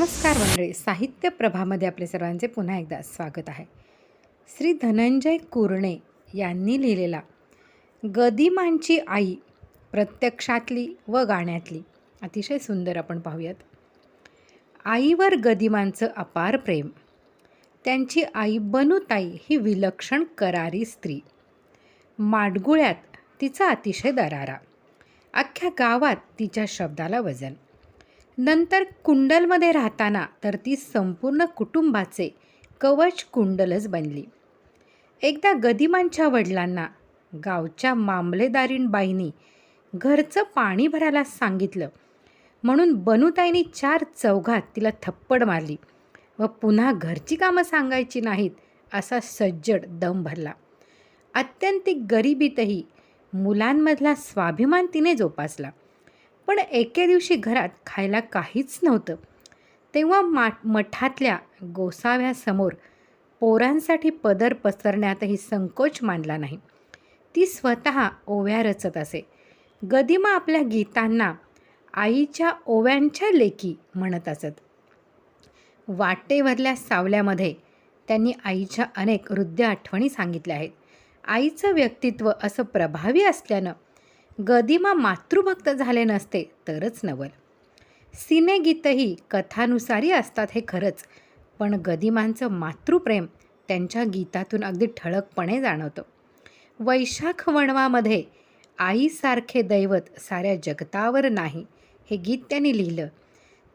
नमस्कार मंडळी साहित्य प्रभामध्ये आपले सर्वांचे पुन्हा एकदा स्वागत आहे. श्री धनंजय कुरणे यांनी लिहिलेला गदिमांची आई प्रत्यक्षातली व गाण्यातली. अतिशय सुंदर आपण पाहूयात. आईवर गदिमांचं अपार प्रेम. त्यांची आई बनूताई ही विलक्षण करारी स्त्री. माडगुळ्यात तिचा अतिशय दरारा. अख्ख्या गावात तिच्या शब्दाला वजन. नंतर कुंडलमध्ये राहताना तर ती संपूर्ण कुटुंबाचे कवच कुंडलच बनली. एकदा गदिमांच्या वडिलांना गावच्या मामलेदारीणबाईंनी घरचं पाणी भरायला सांगितलं. म्हणून बनूताईनी चार चौघात तिला थप्पड मारली व पुन्हा घरची कामं सांगायची नाहीत असा सज्जड दम भरला. अत्यंतिक गरिबीतही मुलांमधला स्वाभिमान तिने जोपासला. पण एके दिवशी घरात खायला काहीच नव्हतं. तेव्हा मा मठातल्या गोसाव्यासमोर पोरांसाठी पदर पसरण्यातही संकोच मानला नाही. ती स्वतः ओव्या रचत असे. गदिमा आपल्या गीतांना आईच्या ओव्यांच्या लेकी म्हणत असत. वाटेवरल्या सावल्यामध्ये त्यांनी आईच्या अनेक हृदय आठवणी सांगितल्या आहेत. आईचं व्यक्तित्व असं प्रभावी असल्यानं गदिमा मातृभक्त झाले नसते तरच नवल. सिनेगीतही कथानुसारी असतात हे खरंच पण गदिमांचं मातृप्रेम त्यांच्या गीतातून अगदी ठळकपणे जाणवतं. वैशाख वणवामध्ये आईसारखे दैवत साऱ्या जगतावर नाही हे गीत त्यांनी लिहिलं.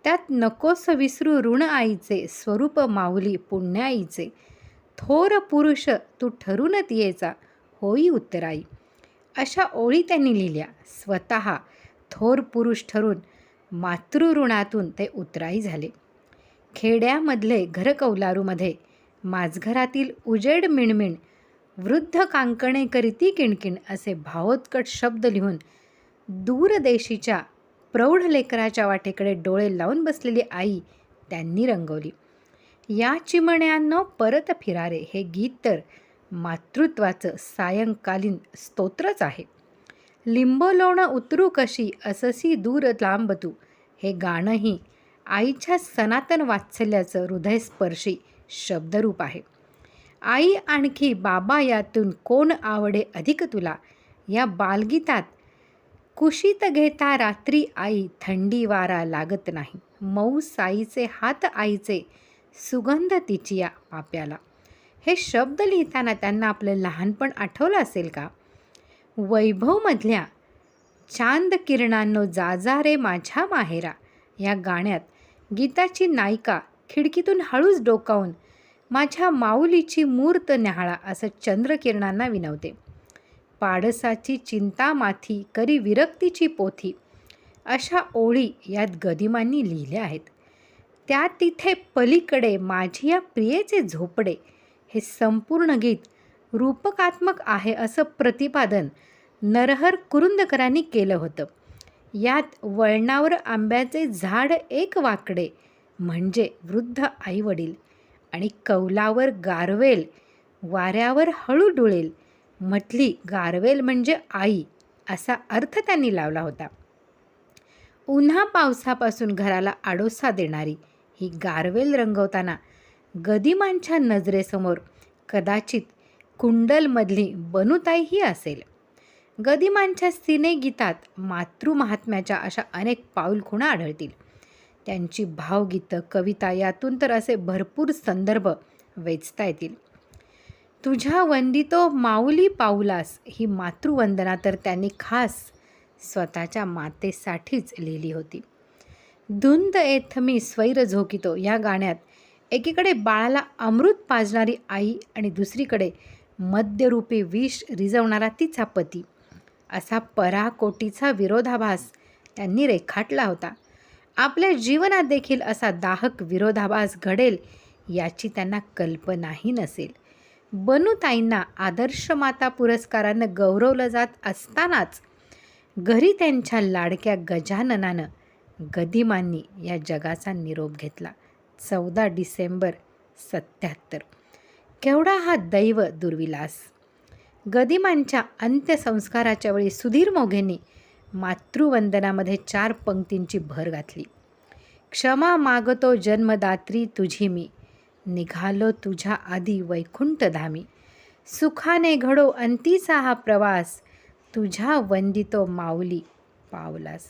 त्यात नकोस विसरू ऋण आईचे स्वरूप माऊली पुण्याईचे. थोर पुरुष तू ठरून येचा होई उत्तराई अशा ओळी त्यांनी लिहिल्या. स्वतः थोर पुरुष ठरून मातृऋणातून ते उतराई झाले. खेड्यामधले घरकौलारूमध्ये माझघरातील उजेड मिणमिण वृद्ध कांकणे करीती किणकिण असे भावोत्कट शब्द लिहून दूरदेशीच्या प्रौढ लेकराच्या वाटेकडे डोळे लावून बसलेली आई त्यांनी रंगवली. या चिमण्यांनो परत फिरारे हे गीत तर मातृत्वाचं सायंकालीन स्तोत्रच आहे. लिंबोलोण उतरू कशी अससी दूर लांब तू हे गाणंही आईच्या सनातन वात्सल्याचं हृदयस्पर्शी शब्दरूप आहे. आई आणखी बाबा यातून कोण आवडे अधिक तुला? या बालगीतात कुशीत घेता रात्री आई थंडी वारा लागत नाही. मऊ साईचे हात आईचे सुगंध तिची या पाप्याला. हे शब्द लिहिताना त्यांना आपलं लहानपण आठवलं असेल का? वैभवमधल्या चांद किरणांनो जाजा रे माझ्या माहेरा या गाण्यात गीताची नायिका खिडकीतून हळूच डोकावून माझ्या माऊलीची मूर्त न्याहाळा असं चंद्रकिरणांना विनवते. पाडसाची चिंता माथी करी विरक्तीची पोथी अशा ओळी यात गदिमांनी लिहिल्या आहेत. त्या तिथे पलीकडे माझी या प्रियेचे झोपडे हे संपूर्ण गीत रूपकात्मक आहे असं प्रतिपादन नरहर कुरुंदकरांनी केलं होतं. यात वळणावर आंब्याचे झाड एक वाकडे म्हणजे वृद्ध आईवडील आणि कौलावर गारवेल वाऱ्यावर हळू डुळेल म्हटली गारवेल म्हणजे आई असा अर्थ त्यांनी लावला होता. उन्हा पावसापासून घराला आडोसा देणारी ही गारवेल रंगवताना गदिमांच्या नजरेसमोर कदाचित कुंडलमधली बनूताईही असेल. गदिमांच्या सिनेगीतात मातृमहात्म्याच्या अशा अनेक पाऊलखुणा आढळतील. त्यांची भावगीतं कविता यातून तर असे भरपूर संदर्भ वेचता येतील. तुझ्या वंदितो माऊली पाऊलास ही मातृवंदना तर त्यांनी खास स्वतःच्या मातेसाठीच लिहिली होती. धुंद एथ मी स्वैर झोकितो या गाण्यात एकीकडे बाळाला अमृत पाजणारी आई आणि दुसरीकडे मद्यरूपी विष रिजवणारा तिचा पती. असा पराकोटीचा विरोधाभास त्यांनी रेखाटला होता. आपल्या जीवनात देखील असा दाहक विरोधाभास घडेल याची त्यांना कल्पनाही नसेल. बनूताईंना आदर्श माता पुरस्कारानं गौरवलं जात असतानाच घरी त्यांच्या लाडक्या गजाननानं गदिमांनी या जगाचा निरोप घेतला. चौदा डिसेंबर सत्याहत्तर. केवढा हा दैव दुर्विलास. गदिमांच्या अंत्यसंस्काराच्या वेळी सुधीर मोघेंनी मातृवंदनामध्ये चार पंक्तींची भर घातली. क्षमा मागतो जन्मदात्री तुझी मी. निघालो तुझ्या आधी वैकुंठधामी. सुखाने घडो अंतीचा हा प्रवास. तुझ्या वंदितो माऊली पावलास.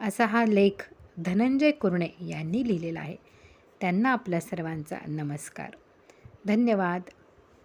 असा हा लेख धनंजय कुर्णे यांनी लिहिलेला आहे. त्यांना आपल्या सर्वांचा नमस्कार. धन्यवाद.